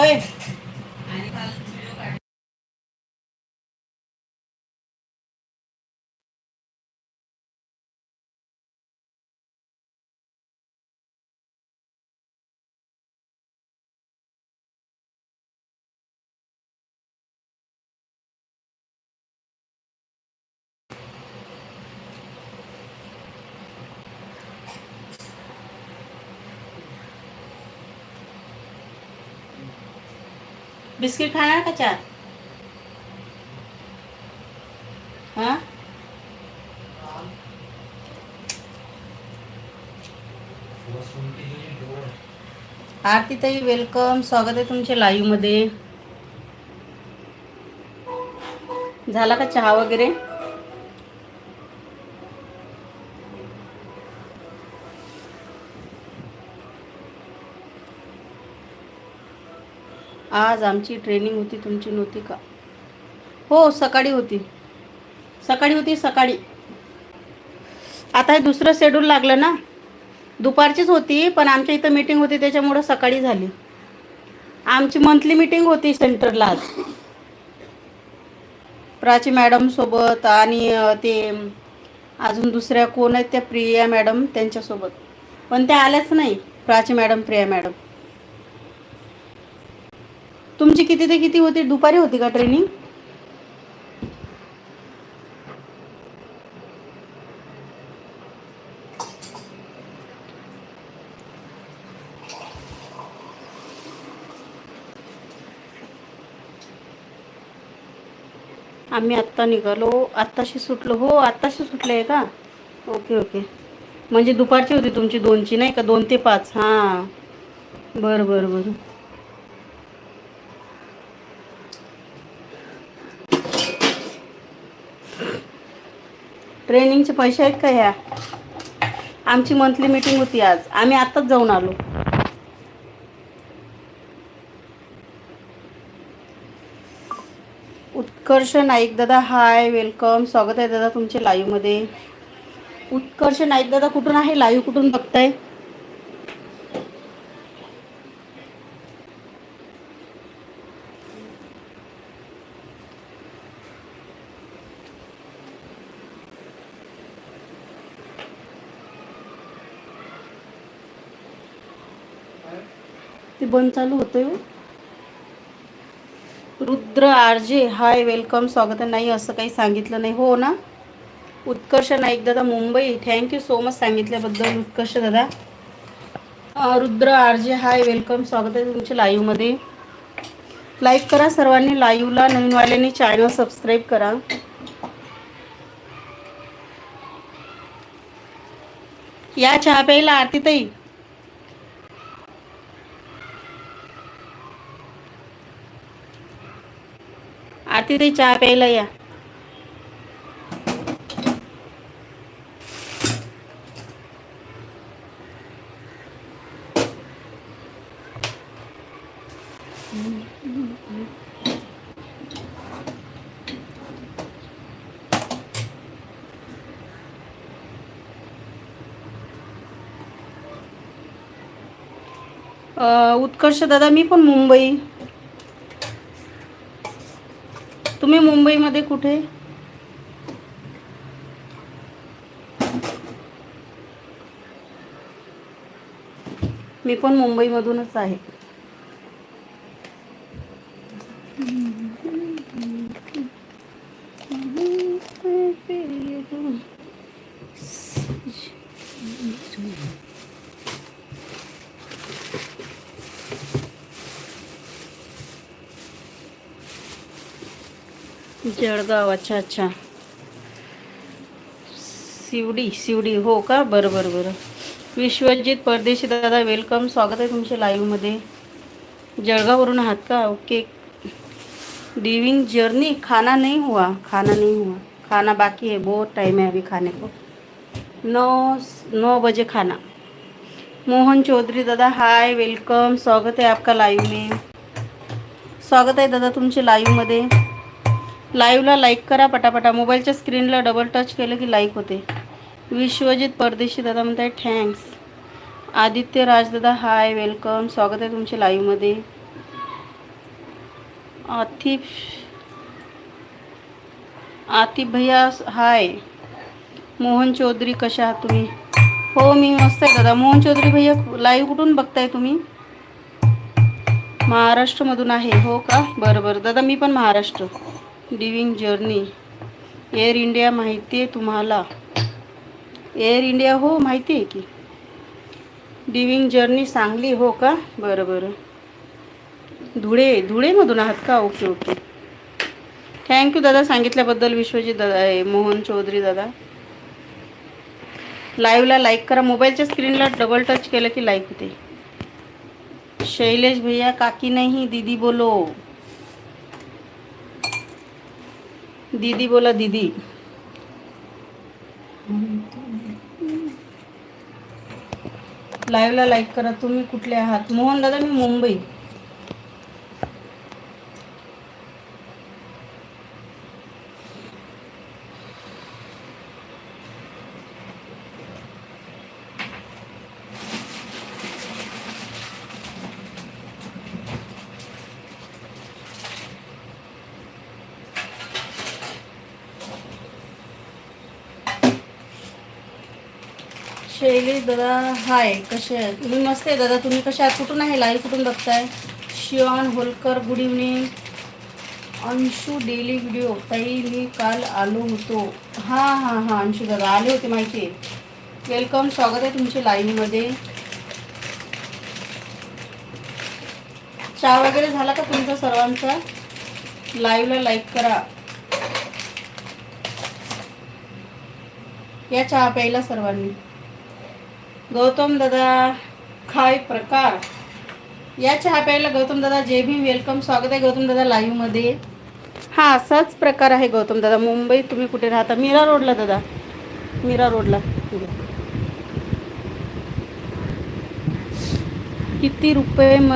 होय बिस्किट खाणार का चार? हां? आरतीताई वेलकम स्वागत आहे तुमच्या लाईव्हमध्ये झाला का चहा वगैरे? आज आमची ट्रेनिंग होती तुमची नव्हती का? हो सकाळी होती. सकाळी होती सकाळी. आता हे दुसरं शेड्यूल लागलं ना? दुपारचीच होती पण आमच्या इथं मीटिंग होती त्याच्यामुळं सकाळी झाली. आमची मंथली मीटिंग होती सेंटरला आज. प्राची मॅडम सोबत आणि ते अजून दुसऱ्या कोण आहेत त्या? प्रिया मॅडम त्यांच्यासोबत. पण त्या आल्याच नाही प्राची मॅडम प्रिया मॅडम तुमची किती ते किती होती? दुपारी होती का ट्रेनिंग आम्ही आत्ता निघालो. आत्ताशी सुटलो. हो आत्ताशी सुटले आहे का? Okay okay. म्हणजे दुपारची होती तुमची दोनची नाही का? दोन ते पाच. हां. बरं बरं बरं. ट्रेनिंगचे पैसे आहेत का ह्या? आमची मंथली मीटिंग होती आज. आम्ही आत्ताच जाऊन आलो. उत्कर्ष नाईक दादा हाय वेलकम स्वागत आहे दादा तुमचे लाईव्हमध्ये उत्कर्ष नाईक दादा कुठून आहे? लाईव्ह कुठून बघताय? ते बंद चालू होतं हो. रुद्र आरजे हाय वेलकम स्वागत नाही असं काही सांगितलं नाही. हो ना? उत्कर्ष नाईक दादा मुंबई. थँक्यू सो मच सांगितल्याबद्दल उत्कर्ष दादा. रुद्र आरजे हाय वेलकम स्वागत आहे तुमच्या लाईव्हमध्ये लाईक करा सर्वांनी लाईव्हला नवीनवाल्यांनी चॅनल सबस्क्राईब करा. या चहा प्यायला आरती ताई. तिथे चहा प्यायला या? उत्कर्ष दादा मी पण मुंबई तुम्ही मध्ये कुठे? मी पण मुंबईमधूनच आहे. जळगाव अच्छा अच्छा. शिवडी शिवडी हो का? बरं बरं बरं. विश्वजित परदेशी दादा वेलकम स्वागत आहे तुमच्या लाईव्हमध्ये जळगाववरून आहात का? ओके डिविंग जर्नी खाना नहीं हुआ. खाना नहीं हुआ. खाना बाकी है बहुत टाइम है अभी खाने को. नौ नौ बजे खाना. मोहन चौधरी दादा हाय वेलकम स्वागत आहे आपका लाईव्ह में. स्वागत आहे दादा तुमचे लाईव्हमध्ये लाईव्हला लाईक करा पटापटा. मोबाईलच्या स्क्रीनला डबल टच केलं की लाईक होते. विश्वजित परदेशी दादा म्हणताय थँक्स आदित्य राजदादा हाय वेलकम स्वागत आहे तुमच्या लाईव्हमध्ये. आतिफ आतिफ भैया हाय मोहन चौधरी कशा आहात तुम्ही? हो मी मस्त आहे दादा. मोहन चौधरी भैया लाईव्ह कुठून बघताय तुम्ही? महाराष्ट्रमधून आहे. हो का? बरं बरं. दादा मी पण महाराष्ट्र. डिविंग जर्नी एअर इंडिया माहिती आहे तुम्हाला. एअर इंडिया हो माहिती आहे की. डिविंग जर्नी सांगली हो का? बरं बरं. धुळे धुळेमधून आहात का? ओके ओके थँक्यू दादा सांगितल्याबद्दल विश्वजित दादा आहे मोहन चौधरी दादा. लाईव्हला लाईक करा. मोबाईलच्या स्क्रीनला डबल टच केलं की लाईक होते. शैलेश भैया काकी नाही दीदी बोलो. दीदी बोला दीदी. लाईव्हला लाईक करा. तुम्ही कुठले आहात? मोहन दादा मी मुंबई शैलेश दादा हाय कसे आहेत? मी मस्त आहे दादा. तुम्ही कसे आहात? कुठून आहे? लाईव्ह कुठून बघताय? Shivan Holkar good evening Anshu daily video ताई मी काल आलो होतो. हां हां हां अंशू दादा आले होते माहिती आहे वेलकम स्वागत आहे तुमचे लाईव्हमध्ये चहा वगैरे झाला का तुमचा सर्वांचा? लाईव्हला लाईक करा. या चहा प्यायला सर्वांनी. गौतम दादा काय प्रकार. या चहा प्यायला गौतम दादा जे भीम वेलकम स्वागत आहे गौतम दादा लाईव्हमध्ये हा असाच प्रकार आहे गौतम दादा. मुंबईत तुम्ही कुठे राहता? मीरा रोडला दादा. मीरा रोडला. किती रुपये म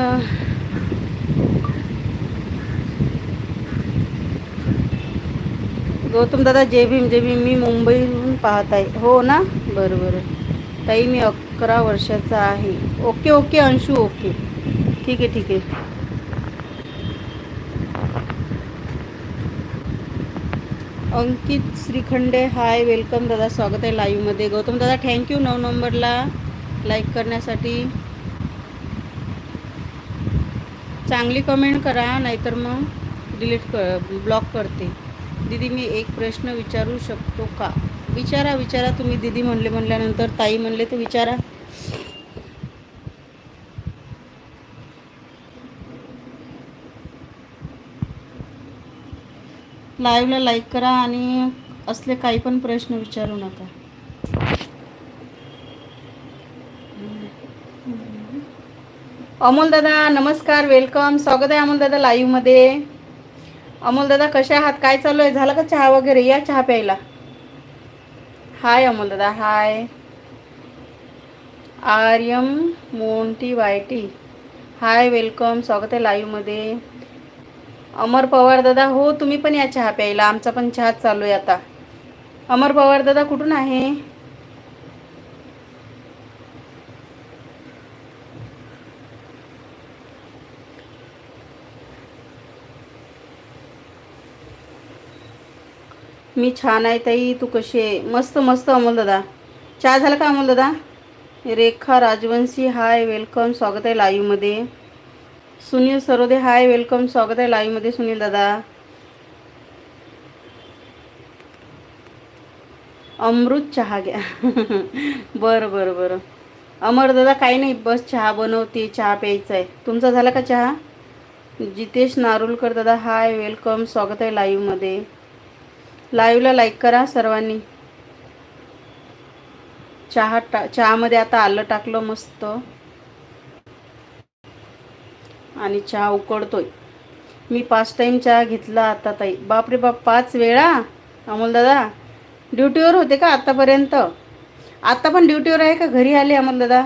गौतम दादा जय भीम जय भीम. मी मुंबईहून पाहत आहे. हो ना? बरं बरं. ताई मी अकरा वर्षाचा आहे. Okay okay Anshu okay. ठीक आहे ठीक आहे. अंकित श्रीखंडे हाय वेलकम दादा स्वागत आहे लाईव्हमध्ये. गौतम दादा थँक्यू नऊ नंबरला लाईक करण्यासाठी. चांगली कमेंट करा नाहीतर मग डिलीट कर ब्लॉक करते. दीदी मी एक प्रश्न विचारू शकतो का? विचारा विचारा. तुम्ही दीदी म्हणले म्हणल्यानंतर ताई म्हणले तर विचारा. लाईव्हला लाईक करा आणि असले काही पण प्रश्न विचारू नका. अमोल दादा नमस्कार वेलकम स्वागत आहे अमोल दादा लाईव्हमध्ये अमोल दादा कशा आहात? काय चालू आहे? झालं का चहा वगैरे? या चहा प्यायला. हाय अमोल दादा hi Aryam Monty YT hi welcome स्वागत आहे लाईव्हमध्ये अमर पवार दादा हो तुम्ही पण या चहा प्यायला. आमचा पण चहा चालू आहे आता. अमर पवार दादा कुठून आहे? मी छान आहे ताई तू कशी आहे? मस्त मस्त अमोल दादा. चहा झाला का अमोल दादा? रेखा राजवंशी हाय वेलकम स्वागत आहे लाईव्हमध्ये सुनील सरोदे हाय वेलकम स्वागत आहे लाईव्हमध्ये सुनील दादा. अमृत चहा घ्या. बरं बरं बरं. अमर दादा काही नाही बस चहा बनवते चहा प्यायचा आहे तुमचा झाला का चहा? जितेश नारुलकर दादा हाय वेलकम स्वागत आहे लाईव्हमध्ये लाईव्हला लाईक करा सर्वांनी. चहा टा चहामध्ये आता आलं टाकलं मस्त. आणि चहा उकडतोय. मी पाच टाईम चहा घेतला आता ताई. बापरे बाप पाच वेळा? अमोल दादा ड्युटीवर होते का आत्तापर्यंत आत्ता पण ड्युटीवर आहे का? घरी आले अमोल दादा?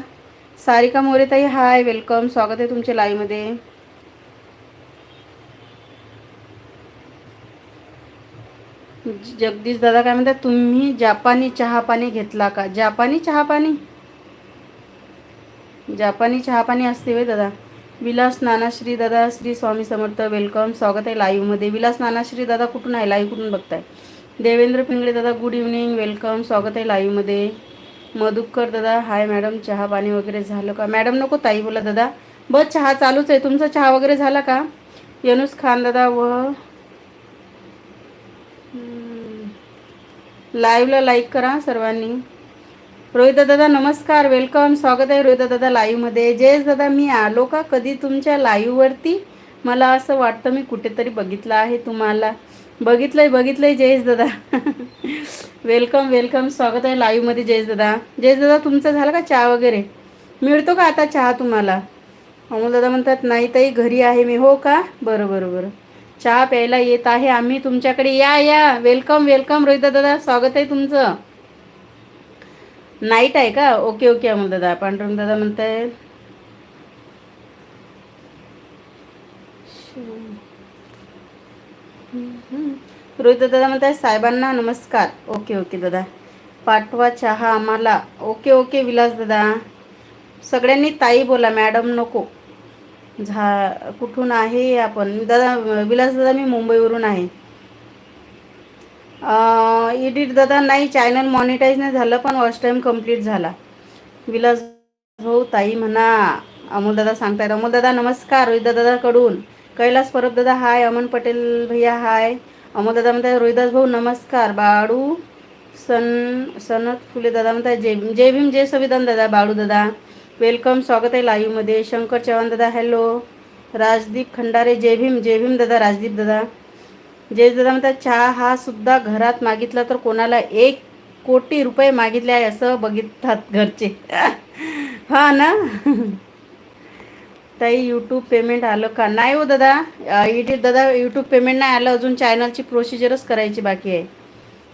सारिका मोरे ताई हाय वेलकम स्वागत आहे तुमच्या लाईव्हमध्ये जगदीश दादा काय म्हणतात तुम्ही जापानी चहा पाणी घेतला का? जापानी चहा पाणी जापानी चहा पाणी असते वे दादा. विलास नानाश्री दादा श्री स्वामी समर्थ वेलकम स्वागत आहे लाईव्हमध्ये. विलास नानाश्री दादा कुठून आहे? लाईव्ह कुठून बघताय? देवेंद्र पिंगळे दादा गुड इव्हनिंग वेलकम स्वागत आहे लाईव्हमध्ये. मधुकर दादा हाय मॅडम चहा पाणी वगैरे झालं का? मॅडम नको ताई बोला दादा. बस चहा चालूच आहे. तुमचा चहा वगैरे झाला का? यनुस खान दादा व लाईव्हला लाईक करा सर्वांनी. रोहित दादा नमस्कार वेलकम स्वागत आहे रोहित दादा लाईव्हमध्ये जयेश दादा मी आलो का कधी तुमच्या लाईव्हवरती मला असं वाटतं मी कुठेतरी बघितलं आहे तुम्हाला. बघितलं आहे बघितलं आहे जयेश दादा. वेलकम वेलकम स्वागत आहे लाईव्हमध्ये जयेश दादा. जयेश दादा तुमचं झालं का चहा वगैरे? मिळतो का आता चहा तुम्हाला? अमोल दादा म्हणतात नाही ताई घरी आहे मी. हो का? बरं बरं बरं. चहा प्यायला येत आहे. आम्ही तुमच्याकडे या या. वेलकम वेलकम रोहित दादा स्वागत आहे तुमचं. नाईट आहे का? ओके ओके अमोल दादा. पांडुरंग दादा म्हणताय. रोहित दादा म्हणताय साहेबांना नमस्कार. ओके ओके दादा. पाठवा चहा आम्हाला. ओके ओके विलास दादा. सगळ्यांनी ताई बोला मॅडम नको. झा कुठून आहे आपण? दादा विलास दादा मी मुंबईवरून आहे. एडिट दादा नाही चॅनल मॉनिटाईज नाही झालं पण वॉच टाईम कंप्लीट झाला. विलास भाऊ ताई म्हणा. अमोल दादा सांगतायत. अमोल दादा नमस्कार. रोहित दादाकडून. कैलास परब दादा हाय. अमन पटेल भैया हाय. अमोलदादा दादा रोहिदास भाऊ नमस्कार. बाळू सन सनत फुले दादा म्हणताय जय जय भीम जय संविधान दादा बाळू दादा. वेलकम स्वागत आहे लाईव्हमध्ये शंकर चव्हाण दादा हॅलो राजदीप खंडारे जय भीम जय भीम दादा राजदीप दादा. जय दादा म्हणतात चहा हा सुद्धा घरात मागितला तर कोणाला एक कोटी रुपये मागितले आहे असं बघिततात घरचे. हा ना? ताई यूट्यूब पेमेंट आलं का? नाही हो दादा. इथे दादा यूट्यूब पेमेंट नाही आलं. अजून चॅनलची प्रोसिजरच करायची बाकी आहे.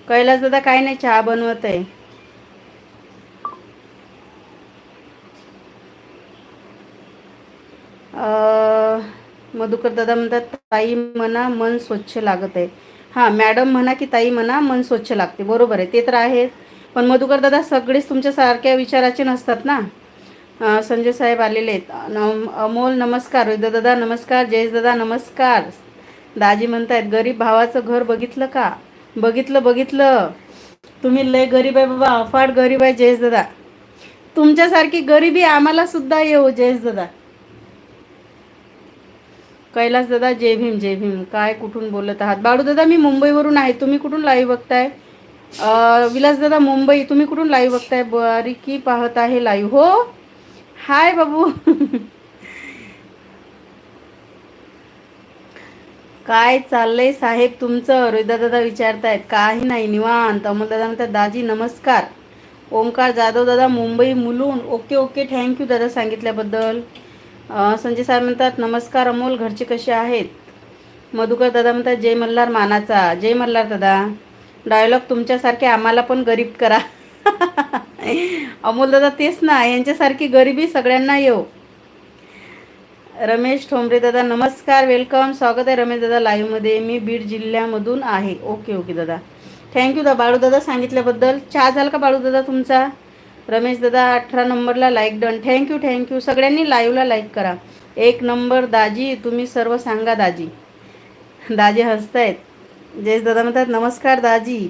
कैलास दादा काय नाही चहा बनवत आहे. मधुकर दादा म्हणतात ताई म्हणा मन स्वच्छ लागत आहे. हां मॅडम म्हणा की ताई म्हणा मन स्वच्छ लागते. बरोबर आहे ते तर आहेत. पण मधुकर दादा सगळेच तुमच्यासारख्या विचाराचे नसतात ना? संजय साहेब आलेले आहेत. अमोल नमस्कार. रोहित दादा नमस्कार. जयेश दादा नमस्कार. दाजी म्हणतायत गरीब भावाचं घर बघितलं का? बघितलं बघितलं. तुम्ही लय गरीब आहे बाबा. अफाट गरीब आहे जयेश दादा. तुमच्यासारखी गरिबी आम्हाला सुद्धा येऊ जयेश दादा. कैलास दादा जय भीम जय भीम. काय कुठून बोलत आहात? बाळू दादा मी मुंबईवरून आहे. तुम्ही कुठून लाईव्ह बघताय? विलास दादा मुंबई. तुम्ही कुठून लाईव्ह बघताय? बारीकी पाहत आहे लाईव्ह हो? हाय बाबू. काय चाललंय साहेब तुमचं? रोहिदा दादा विचारतायत. काही नाही निवांत. अमोल दादा म्हणतात दाजी नमस्कार. ओंकार जाधव दादा Mumbai Mulund. Okay okay. Thank you दादा सांगितल्याबद्दल. संजय साहेब म्हणतात नमस्कार अमोल घरचे कसे आहेत? मधुकर दादा म्हणतात जय मल्हार मानाचा. जय मल्हार दादा डायलॉग तुमच्यासारखे आम्हाला पण गरीब करा. अमोल दादा तेच ना यांच्यासारखी गरिबी सगळ्यांना येऊ. रमेश ठोंबरे दादा नमस्कार वेलकम स्वागत आहे रमेश दादा लाईव्हमध्ये मी बीड जिल्ह्यामधून आहे. ओके ओके दादा. थँक्यू दा बाळू दादा सांगितल्याबद्दल. चहा झाला का बाळू दादा तुमचा? रमेश दादा अठरा नंबरला लाईक डन थँक्यू थँक्यू सगळ्यांनी लाईव्हला लाईक करा. एक नंबर दाजी तुम्ही सर्व सांगा दाजी. दाजी हसतायत. जयेश दादा म्हणतात नमस्कार दाजी.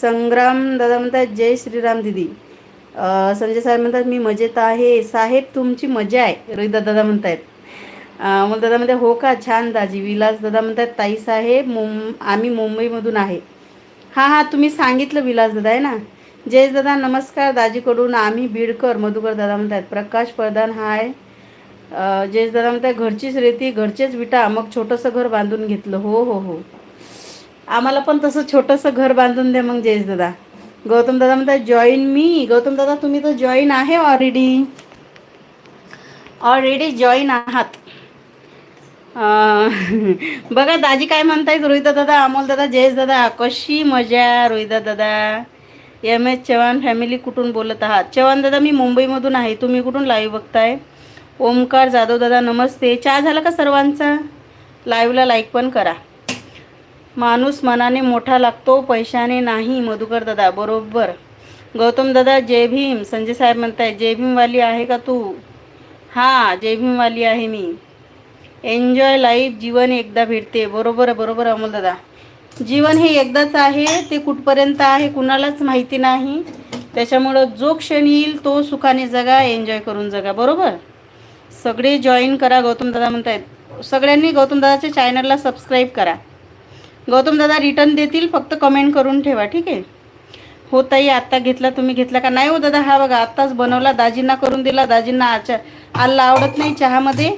संग्राम दादा म्हणतात जय श्रीराम दिदी. संजय साहेब म्हणतात मी मजेत आहे. साहेब तुमची मजा आहे. रोहित दादा म्हणतायत. मग दादा म्हणतात हो का? छान दाजी. विलास दादा म्हणतात ताई साहेब मुं आम्ही मुंबईमधून आहे. हां हां तुम्ही सांगितलं विलास दादा आहे ना? जयेश दादा नमस्कार. दाजीकडून आम्ही बीडकर मधुकर दादा म्हणतात प्रकाश प्रधान हाय. जयेश दादा म्हणतात घरचीच रेती घरचेच विटा मग छोटंसं घर बांधून घेतलं. हो हो हो. आम्हाला पण तसं छोटंसं घर बांधून द्या मग जयेश दादा. गौतम दादा म्हणतात जॉईन मी गौतम दादा तुम्ही तर जॉईन आहे ऑलरेडी ऑलरेडी जॉईन आहात. बघा दाजी काय म्हणतायत रोहिता दादा अमोल दादा जयेश दादा कशी मजा रोहित दादा? एम एच चव्हाण फॅमिली कुठून बोलत आहात? चव्हाण दादा मी मुंबईमधून आहे. तुम्ही कुठून लाईव्ह बघताय? ओमकार जाधव दादा नमस्ते. चहा झाला का सर्वांचा? लाईव्हला लाईक पण करा. माणूस मनाने मोठा लागतो पैशाने नाही मधुकर दादा. बरोबर. गौतम दादा जय भीम. संजय साहेब म्हणताय जय भीमवाली आहे का तू? हां जय भीमवाली आहे मी. एन्जॉय लाईफ जीवन एकदा भेटते बरोबर बरोबर अमोल दादा. जीवन हे एकदाच आहे ते कुठपर्यंत आहे कुणालाच माहिती नाही. त्याच्यामुळं जो क्षण येईल तो सुखाने जगा एन्जॉय करून जगा बरोबर? सगळे जॉईन करा गौतम दादा म्हणतायत. सगळ्यांनी गौतमदादाच्या चॅनलला सबस्क्राईब करा. गौतम दादा रिटर्न देतील फक्त कमेंट करून ठेवा ठीक आहे? हो ताई आत्ता घेतला तुम्ही घेतला का? नाही हो दादा हा बघा आत्ताच बनवला दाजींना करून दिला दाजींना आचा आलं आवडत नाही चहामध्ये.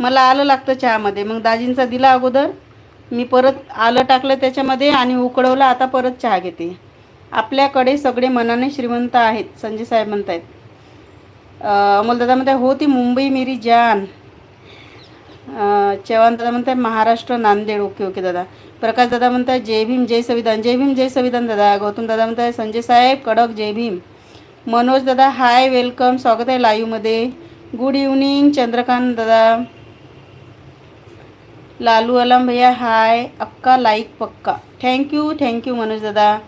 मला आलं लागतं चहामध्ये मग दाजींचा दिला अगोदर. मी परत आलं टाकलं त्याच्यामध्ये आणि उकळवलं आता परत चहा घेते. आपल्याकडे सगळे मनाने श्रीमंत आहेत संजय साहेब म्हणतायत. आहेत अमोल दादा म्हणताय हो ती मुंबई मेरी जान. चव्हाण दादा म्हणताय महाराष्ट्र नांदेड. ओके ओके दादा. प्रकाश दादा म्हणताय जय भीम जय संविधान. जय भीम जय संविधान दादा. गौतम दादा म्हणताय संजय साहेब कडक जय भीम. मनोज दादा हाय वेलकम. स्वागत आहे लाईव्हमध्ये. Good evening Chandrakant Dada. लालू अलम भैया हाय अक्का लाइक पक्का। Thank you thank you Manoj दादा।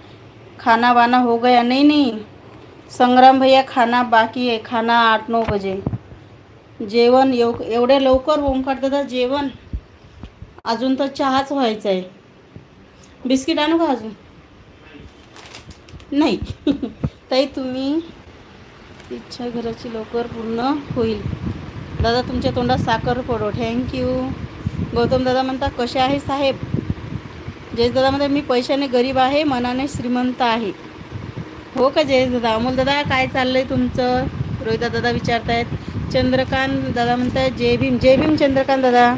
खाना वाना हो गया? नहीं नहीं। संग्राम भैया खाना बाकी आहे खाना आठ नऊ बजे। जेवण एव एवढ्या लवकर ओंकार दादा जेवण। अजून तर चहाच व्हायचा आहे। बिस्किट आणू का अजून? नाही. ताई तुम्ही इच्छा घराची लवकर पूर्ण होईल. दादा तुमच्या तोंडात साखर पडो थँक्यू गौतम दादा म्हणता कसे आहे साहेब? जयेश दादा म्हणतात मी पैशाने गरीब आहे मनाने श्रीमंत आहे. हो का जयेश दादा? अमोल दादा काय चाललंय तुमचं? रोहिता दादा विचारतायत. चंद्रकांत दादा म्हणतायत जय भीम जय भीम चंद्रकांत दादा.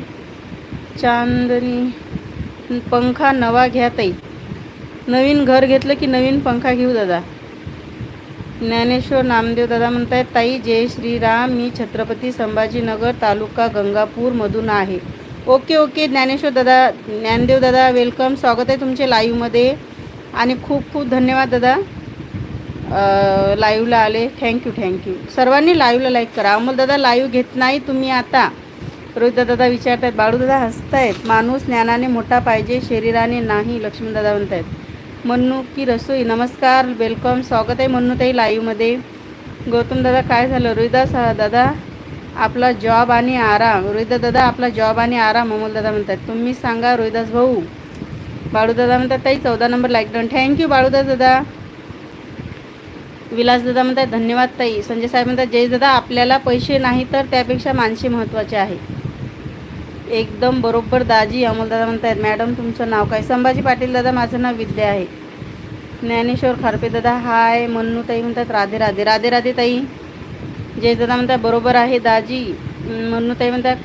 चांदनी पंखा नवा घ्या ताई. नवीन घर घेतलं की नवीन पंखा घेऊ दादा? ज्ञानेश्वर नामदेव दादा म्हणतायत ताई जय श्रीराम मी छत्रपती संभाजीनगर तालुका गंगापूरमधून आहे. Okay okay. ज्ञानेश्वर दादा ज्ञानदेव दादा वेलकम स्वागत आहे तुमचे लाईव्हमध्ये आणि खूप खूप धन्यवाद दादा. लाईव्हला आले. थँक्यू थँक्यू सर्वांनी लाईव्हला लाईक करा. अमोल दादा लाईव्ह घेत नाही तुम्ही आता. रोहित दादा विचारतायत बाळू दादा हसतायत. माणूस ज्ञानाने मोठा पाहिजे शरीराने नाही लक्ष्मीदादा म्हणत म्हणतायत. मन्नू की रसोई नमस्कार वेलकम स्वागत आहे मन्नूताई लाईव्हमध्ये गौतम दादा काय झालं? रोहिदास हा दादा आपला जॉब आणि आराम रोहिदास दादा आपला जॉब आणि आराम अमोल दादा म्हणतात. तुम्ही सांगा रोहिदास भाऊ. बाळू दादा म्हणतात ताई चौदा number like done thank you Baludas दादा विलास दादा म्हणतात धन्यवाद ताई. संजय साहेब म्हणतात जय दादा आपल्याला पैसे नाही तर त्यापेक्षा माणसे महत्त्वाचे आहे. एकदम बरोबर दाजी अमोलदादा म्हणतात मॅडम तुमचं नाव काय? संभाजी पाटील दादा माझं नाव विद्या आहे. ज्ञानेश्वर खारपे दादा हाय. मन्नू ताई म्हणतात राधे राधे. राधे राधे ताई. जयदादा म्हणतात बरोबर आहे दाजी म्हणून ताई म्हणतात